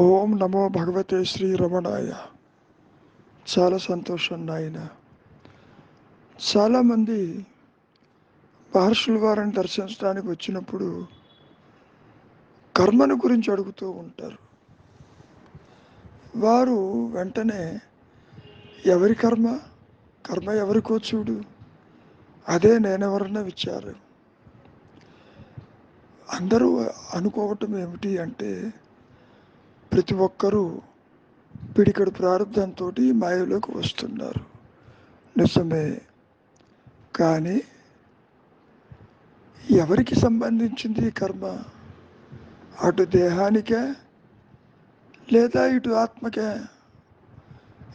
ఓం నమో భగవతే శ్రీ రమణాయ. చాలా సంతోషం నాయన. చాలామంది మహర్షుల వారిని దర్శించడానికి వచ్చినప్పుడు కర్మను గురించి అడుగుతూ ఉంటారు. వారు వెంటనే ఎవరి కర్మ? కర్మ ఎవరికో చూడు. అదే నేనెవరన్నా విచారం. అందరూ అనుకోవటం ఏమిటి అంటే ప్రతి ఒక్కరూ పిడికడు ప్రారంభంతో మాయలోకి వస్తున్నారు. నిజమే. కానీ ఎవరికి సంబంధించింది కర్మ? అటు దేహానికే లేదా ఇటు ఆత్మకే?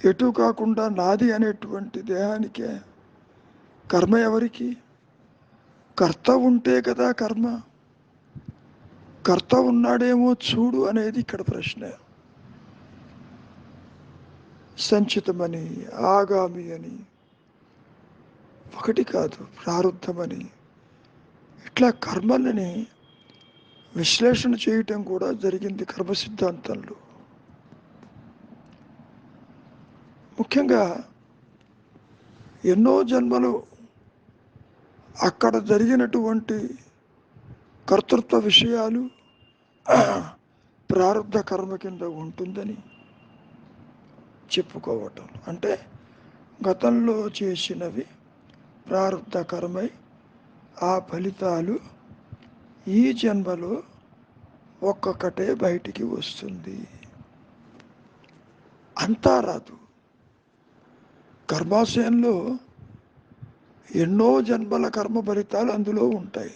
ఎటు కాకుండా నాది అనేటువంటి దేహానికే? కర్మ ఎవరికి? కర్త ఉంటే కదా కర్మ. కర్త ఉన్నాడేమో చూడు అనేది ఇక్కడ ప్రశ్న. సంచితమని ఆగామి అని. ఒకటి కాదు ప్రారంధమని ఇట్లా కర్మలని విశ్లేషణ చేయటం కూడా జరిగింది కర్మ సిద్ధాంతంలో. ముఖ్యంగా ఎన్నో జన్మలు అక్కడ జరిగినటువంటి కర్తృత్వ విషయాలు ప్రారంభ కర్మ కింద ఉంటుందని చెప్పుకోవటం. అంటే గతంలో చేసినవి ప్రారంభ కర్మై ఆ ఫలితాలు ఈ జన్మలో ఒక్కొక్కటే బయటికి వస్తుంది. అంతా రాదు. కర్మాశయంలో ఎన్నో జన్మల కర్మ ఫలితాలు అందులో ఉంటాయి.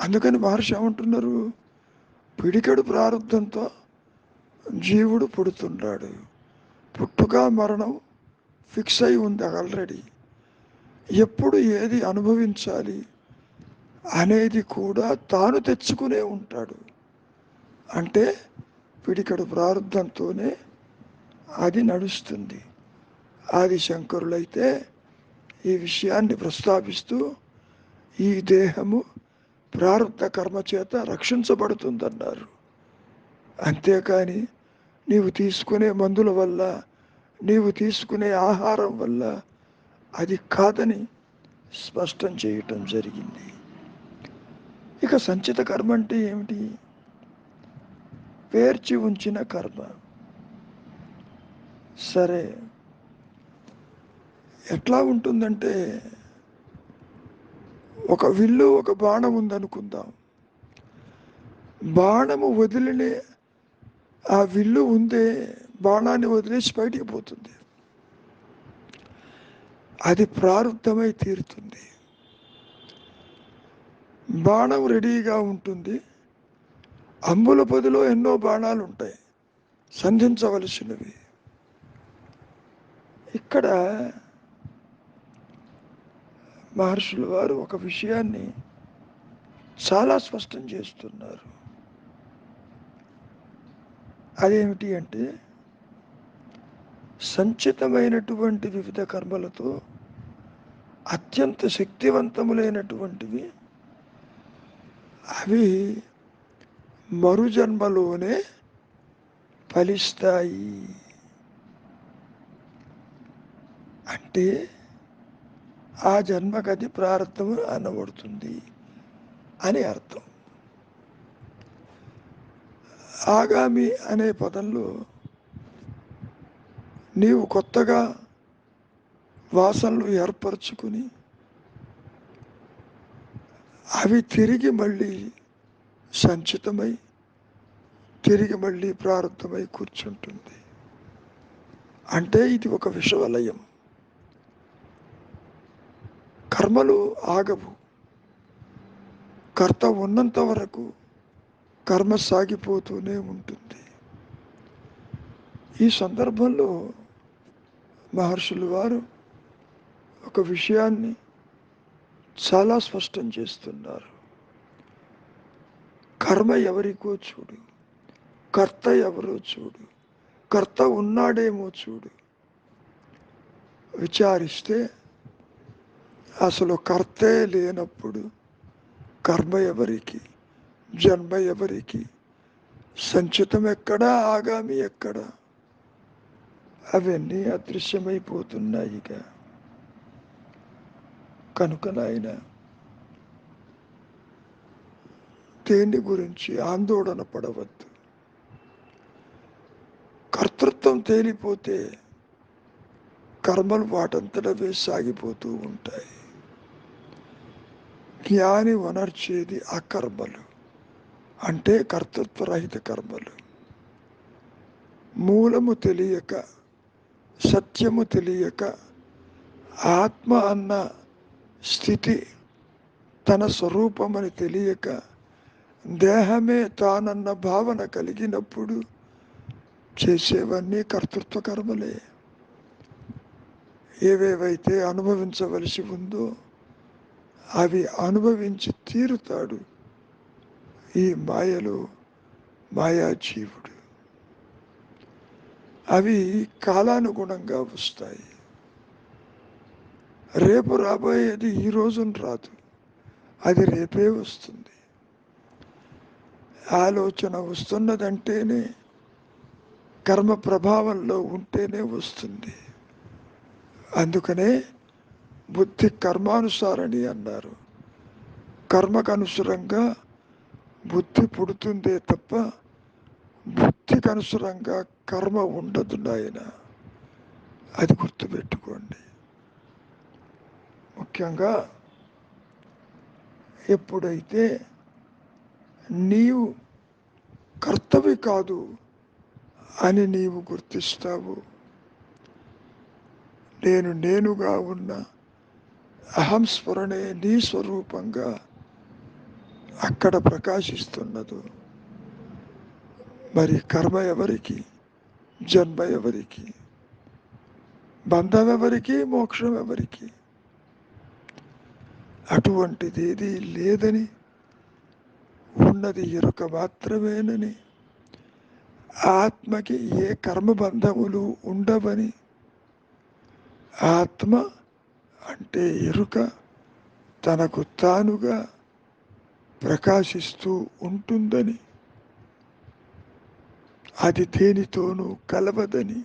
అందుకని మహర్షి ఏమంటున్నారు? పిడికెడు ప్రారంభంతో జీవుడు పుడుతున్నాడు పుట్టుక మరణం ఫిక్స్ అయి ఉంది ఆల్రెడీ. ఎప్పుడు ఏది అనుభవించాలి అనేది కూడా తాను తెచ్చుకునే ఉంటాడు. అంటే పిడికడు ప్రారంభంతోనే అది నడుస్తుంది. ఆది శంకరులైతే ఈ విషయాన్ని ప్రస్తావిస్తూ ఈ దేహము ప్రారంభ కర్మ చేత రక్షించబడుతుందన్నారు. అంతేకాని నీవు తీసుకునే మందుల వల్ల నీవు తీసుకునే ఆహారం వల్ల అది కాదని స్పష్టం చేయటం జరిగింది. ఇక సంచిత కర్మ అంటే ఏమిటి? పేర్చి ఉంచిన కర్మ. సరే ఎట్లా ఉంటుందంటే ఒక విల్లు ఒక బాణం ఉందనుకుందాం. బాణము వదిలినే ఆ విల్లు ఉందే బాణాన్ని వదిలేసి బయటికి పోతుంది. అది ప్రారంభమై తీరుతుంది. బాణం రెడీగా ఉంటుంది. అంబుల పదిలో ఎన్నో బాణాలు ఉంటాయి. సంధించవలసినవి. ఇక్కడ మహర్షుల వారు ఒక విషయాన్ని చాలా స్పష్టం చేస్తున్నారు. అదేమిటి అంటే సంచితమైనటువంటి వివిధ కర్మలతో అత్యంత శక్తివంతములైనటువంటివి అవి మరుజన్మలోనే ఫలిస్తాయి. అంటే ఆ జన్మకు అది ప్రారంభం అనబడుతుంది అని అర్థం. ఆగామి అనే పదంలో నీవు కొత్తగా వాసనలు ఏర్పరచుకుని అవి తిరిగి మళ్ళీ సంచితమై తిరిగి మళ్ళీ ప్రారంభమై కూర్చుంటుంది. అంటే ఇది ఒక విషవలయం. కర్మలు ఆగవు. కర్త ఉన్నంత వరకు కర్మ సాగిపోతూనే ఉంటుంది. ఈ సందర్భంలో మహర్షులు వారు ఒక విషయాన్ని చాలా స్పష్టం చేస్తున్నారు. కర్మ ఎవరికో చూడు కర్త ఎవరో చూడు కర్త ఉన్నాడేమో చూడు. విచారిస్తే అసలు కర్తే లేనప్పుడు కర్మ ఎవరికి? జన్మ ఎవరికి? సంచితం ఎక్కడా? ఆగామి ఎక్కడ? అవన్నీ అదృశ్యమైపోతున్నాయిగా కనుక నాయన దేని గురించి ఆందోళన పడవద్దు. కర్తృత్వం తేలిపోతే కర్మలు వాటంతటవే సాగిపోతూ ఉంటాయి. జ్ఞాని వనర్చేది అకర్మలు. అంటే కర్తృత్వరహిత కర్మలు. మూలము తెలియక సత్యము తెలియక ఆత్మ అన్న స్థితి తన స్వరూపమని తెలియక దేహమే తానన్న భావన కలిగినప్పుడు చేసేవన్నీ కర్తృత్వ కర్మలే. ఏవేవైతే అనుభవించవలసి ఉందో అవి అనుభవించి తీరుతాడు. ఈ మాయలో మాయాజీవుడు. అవి కాలానుగుణంగా వస్తాయి. రేపు రాబోయేది ఈ రోజున రాదు. అది రేపే వస్తుంది. ఆలోచన వస్తున్నదంటేనే కర్మ ప్రభావంలో ఉంటేనే వస్తుంది. అందుకనే బుద్ధి కర్మానుసారని అన్నారు. కర్మకు అనుసరంగా బుద్ధి పుడుతుందే తప్ప బుద్ధికి అనుసరంగా కర్మ ఉండదు నాయన. అది గుర్తుపెట్టుకోండి. ముఖ్యంగా ఎప్పుడైతే నీవు కర్తవి కాదు అని నీవు గుర్తిస్తావు నేను నేనుగా ఉన్న అహం స్మరణే నీ స్వరూపంగా అక్కడ ప్రకాశిస్తున్నదో. మరి కర్మ ఎవరికి? జన్మ ఎవరికి? బంధం ఎవరికి? మోక్షం ఎవరికి? అటువంటిది ఏది లేదని ఉన్నది ఎరుక మాత్రమేనని ఆత్మకి ఏ కర్మబంధములు ఉండవని ఆత్మ అంటే ఎరుక తనకు తానుగా ప్రకాశిస్తూ ఉంటుందని అది దేనితోనూ కలవదని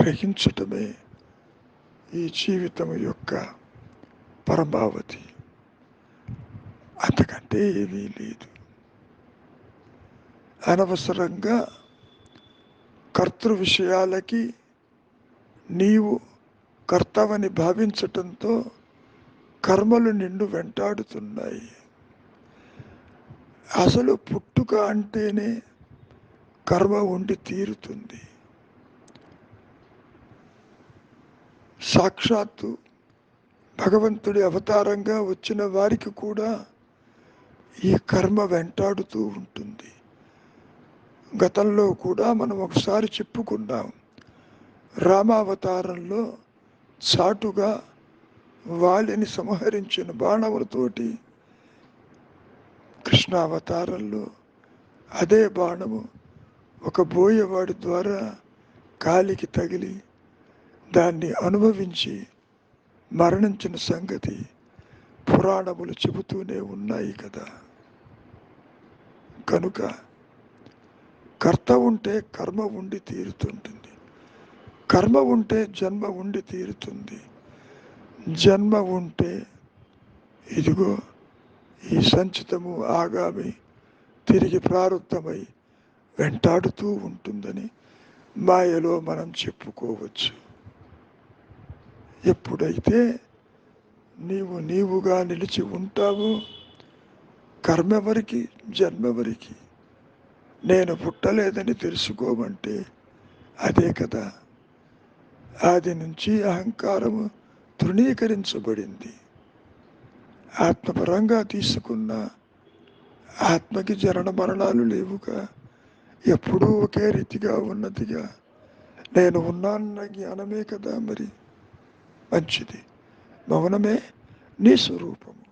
గ్రహించటమే ఈ జీవితం యొక్క పరమావధి. అంతకంటే ఏమీ లేదు. అనవసరంగా కర్తృ విషయాలకి నీవు కర్తవని భావించటంతో కర్మలు నిండు వెంటాడుతున్నాయి. అసలు పుట్టుక అంటేనే కర్మ ఉండి తీరుతుంది. సాక్షాత్తు భగవంతుడి అవతారంగా వచ్చిన వారికి కూడా ఈ కర్మ వెంటాడుతూ ఉంటుంది. గతంలో కూడా మనం ఒకసారి చెప్పుకున్నాం. రామావతారంలో చాటుగా వాలిని సంహరించిన బాణములతోటి కృష్ణావతారంలో అదే బాణము ఒక బోయవాడి ద్వారా కాలికి తగిలి దాన్ని అనుభవించి మరణించిన సంగతి పురాణములు చెబుతూనే ఉన్నాయి కదా. కనుక కర్త ఉంటే కర్మ ఉండి తీరుతుంటుంది. కర్మ ఉంటే జన్మ ఉండి తీరుతుంది. జన్మ ఉంటే ఇదిగో ఈ సంచితము ఆగామి తిరిగి ప్రారంభమై వెంటాడుతూ ఉంటుందని మాయలో మనం చెప్పుకోవచ్చు. ఎప్పుడైతే నీవు నీవుగా నిలిచి ఉంటావో కర్మెవరికి జన్మెవరికి నేను పుట్టలేదని తెలుసుకోమంటే అదే కదా. ఆది నుంచి అహంకారము తృణీకరించబడింది. ఆత్మపరంగా తీసుకున్న ఆత్మకి జరణ మరణాలు లేవుగా ఎప్పుడూ ఒకే రీతిగా ఉన్నదిగా. నేను ఉన్నాన్న జ్ఞానమే కదా మరి మంచిది. మౌనమే నీ స్వరూపము.